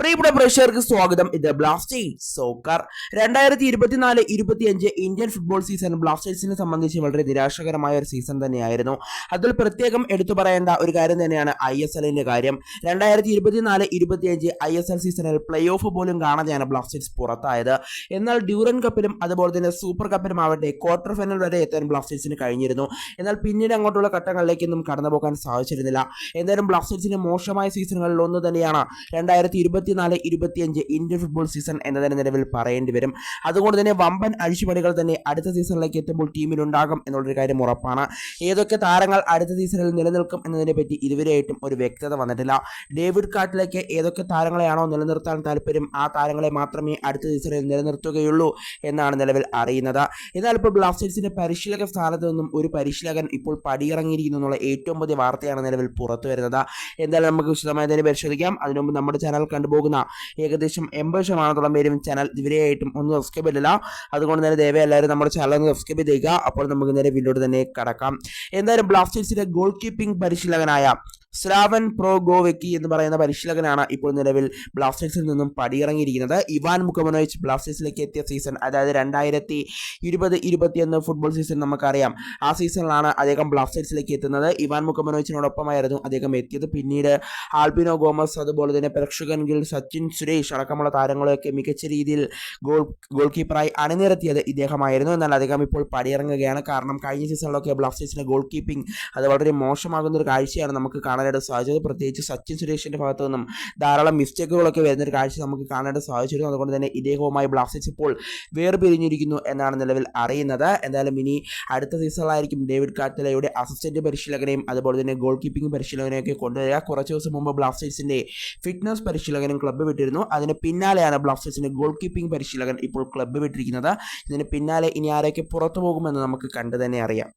പ്രിയപ്പെട്ട പ്രേക്ഷകർക്ക് സ്വാഗതം. ഇത് ബ്ലാസ്റ്റേഴ്സ് സോക്കർ രണ്ടായിരത്തി ഇരുപത്തിനാല് ഇരുപത്തിയഞ്ച് ഇന്ത്യൻ ഫുട്ബോൾ സീസൺ ബ്ലാസ്റ്റേഴ്സിനെ സംബന്ധിച്ച് വളരെ നിരാശകരമായ ഒരു സീസൺ തന്നെയായിരുന്നു. അതിൽ പ്രത്യേകം എടുത്തു പറയേണ്ട ഒരു കാര്യം തന്നെയാണ് ഐ എസ് എല്ലിന്റെ കാര്യം. രണ്ടായിരത്തി ഇരുപത്തിനാല് ഇരുപത്തിയഞ്ച് ഐ എസ് എൽ സീസണിൽ പ്ലേ ഓഫ് പോലും കാണാതെയാണ് ബ്ലാസ്റ്റേഴ്സ് പുറത്തായത്. എന്നാൽ ഡ്യൂറൻ കപ്പിലും അതുപോലെ തന്നെ സൂപ്പർ കപ്പിലും ആവട്ടെ ക്വാർട്ടർ ഫൈനൽ വരെ എത്താൻ ബ്ലാസ്റ്റേഴ്സിന് കഴിഞ്ഞിരുന്നു. എന്നാൽ പിന്നീട് അങ്ങോട്ടുള്ള ഘട്ടങ്ങളിലേക്കൊന്നും കടന്നു പോകാൻ സാധിച്ചിരുന്നില്ല. എന്തായാലും ബ്ലാസ്റ്റേഴ്സിന്റെ മോശമായ സീസണുകളിൽ ഒന്ന് തന്നെയാണ്. രണ്ടായിരത്തി ഇരുപത്തിനാല് ഇരുപത്തിയഞ്ച് ഇന്ത്യൻ ഫുട്ബോൾ സീസൺ എന്നതിന് നിലവിൽ പറയേണ്ടി വരും. അതുകൊണ്ട് തന്നെ വമ്പൻ അഴിച്ചുപണികൾ തന്നെ അടുത്ത സീസണിലേക്ക് എത്തുമ്പോൾ ടീമിലുണ്ടാകും എന്നുള്ളൊരു കാര്യം ഉറപ്പാണ്. ഏതൊക്കെ താരങ്ങൾ അടുത്ത സീസണിൽ നിലനിൽക്കും എന്നതിനെ പറ്റി ഇതുവരെയായിട്ടും ഒരു വ്യക്തത വന്നിട്ടില്ല. ഡേവിഡ് കാട്ടിലേക്ക് ഏതൊക്കെ താരങ്ങളെയാണോ നിലനിർത്താൻ താല്പര്യം ആ താരങ്ങളെ മാത്രമേ അടുത്ത സീസണിൽ നിലനിർത്തുകയുള്ളൂ എന്നാണ് നിലവിൽ അറിയുന്നത്. എന്നാൽ ഇപ്പോൾ ബ്ലാസ്റ്റേഴ്സിന്റെ പരിശീലക സ്ഥാനത്ത് നിന്നും ഒരു പരിശീലകൻ ഇപ്പോൾ പടിയിറങ്ങിയിരിക്കുന്നു എന്നുള്ള ഏറ്റവും പുതിയ വാർത്തയാണ് നിലവിൽ പുറത്തു വരുന്നത് എന്തായാലും നമുക്ക് വിശദമായി തന്നെ പരിശോധിക്കാം. അതിനുമുമ്പ് നമ്മുടെ ചാനൽ കണ്ടുപോകുന്ന ഏകദേശം എൺപത് ശതമാനത്തോളം പേരും ചാനൽ ഇതുവരെയായിട്ടും ഒന്നും സബ്സ്ക്രൈബ് ചെയ്തില്ല അതുകൊണ്ട് തന്നെ ദയവായി എല്ലാവരും നമ്മുടെ ചാനൽ ഒന്ന് സബ്സ്ക്രൈബ് ചെയ്യുക അപ്പോൾ നമുക്ക് നേരെ വീഡിയോട്ട് തന്നെ കടക്കാം. എന്തായാലും ബ്ലാസ്റ്റേഴ്സിന്റെ ഗോൾ കീപ്പിംഗ് പരിശീലകനായ സ്രാവൻ പ്രോഗോവെക്കി എന്ന് പറയുന്ന പരിശീലകനാണ് ഇപ്പോൾ നിലവിൽ ബ്ലാസ്റ്റേഴ്സിൽ നിന്നും പടിയിറങ്ങിയിരിക്കുന്നത്. ഇവാൻ മുഖമനോവിച്ച് ബ്ലാസ്റ്റേഴ്സിലേക്ക് എത്തിയ സീസൺ അതായത് രണ്ടായിരത്തി ഇരുപത് ഇരുപത്തിയൊന്ന് ഫുട്ബോൾ സീസൺ നമുക്കറിയാം. ആ സീസണിലാണ് അദ്ദേഹം ബ്ലാസ്റ്റേഴ്സിലേക്ക് എത്തുന്നത്. ഇവാൻ മുഖമനോവിച്ചിനോടൊപ്പമായിരുന്നു അദ്ദേഹം എത്തിയത്. പിന്നീട് ആൽബിനോ ഗോമസ് അതുപോലെ തന്നെ പ്രേക്ഷകൻ ഗിൽ സച്ചിൻ സുരേഷ് അടക്കമുള്ള താരങ്ങളെയൊക്കെ മികച്ച രീതിയിൽ ഗോൾ ഗോൾ കീപ്പറായി അണിനിരത്തിയത് ഇദ്ദേഹമായിരുന്നു. എന്നാൽ അദ്ദേഹം ഇപ്പോൾ പടിയിറങ്ങുകയാണ്. കാരണം കഴിഞ്ഞ സീസണിലൊക്കെ ബ്ലാസ്റ്റേഴ്സിന്റെ ഗോൾ കീപ്പിംഗ് അത് വളരെ മോശമാകുന്ന ഒരു കാഴ്ചയാണ് നമുക്ക് കാണാനായിട്ട് സാധിച്ചത് പ്രത്യേകിച്ച് സച്ചിൻ സുരേഷിന്റെ ഭാഗത്തു നിന്നും ധാരാളം മിസ്റ്റേക്കുകളൊക്കെ വരുന്ന ഒരു കാഴ്ച നമുക്ക് കാണാനായിട്ട് സാധിച്ചിരുന്നു അതുകൊണ്ട് തന്നെ ഇദ്ദേഹവുമായി ബ്ലാസ്റ്റേഴ്സ് ഇപ്പോൾ വേർപിരിഞ്ഞിരിക്കുന്നു എന്നാണ് നിലവിൽ അറിയുന്നത്. എന്തായാലും ഇനി അടുത്ത സീസണിലായിരിക്കും ഡേവിഡ് കാറ്റലയുടെ അസിസ്റ്റന്റ് പരിശീലകനെയും അതുപോലെ തന്നെ ഗോൾ കീപ്പിംഗ് പരിശീലകനെയൊക്കെ കൊണ്ടുവരിക. കുറച്ച് ദിവസം മുമ്പ് ബ്ലാസ്റ്റേഴ്സിന്റെ ഫിറ്റ്നസ് പരിശീലകനും ക്ലബ്ബ് വിട്ടിരുന്നു. അതിന് പിന്നാലെയാണ് ബ്ലാസ്റ്റേഴ്സിന്റെ ഗോൾ കീപ്പിംഗ് പരിശീലകൻ ഇപ്പോൾ ക്ലബ്ബ് വിട്ടിരിക്കുന്നത്. ഇതിന് പിന്നാലെ ഇനി ആരൊക്കെ പുറത്തു പോകുമെന്ന് നമുക്ക് കണ്ടു തന്നെ അറിയാം.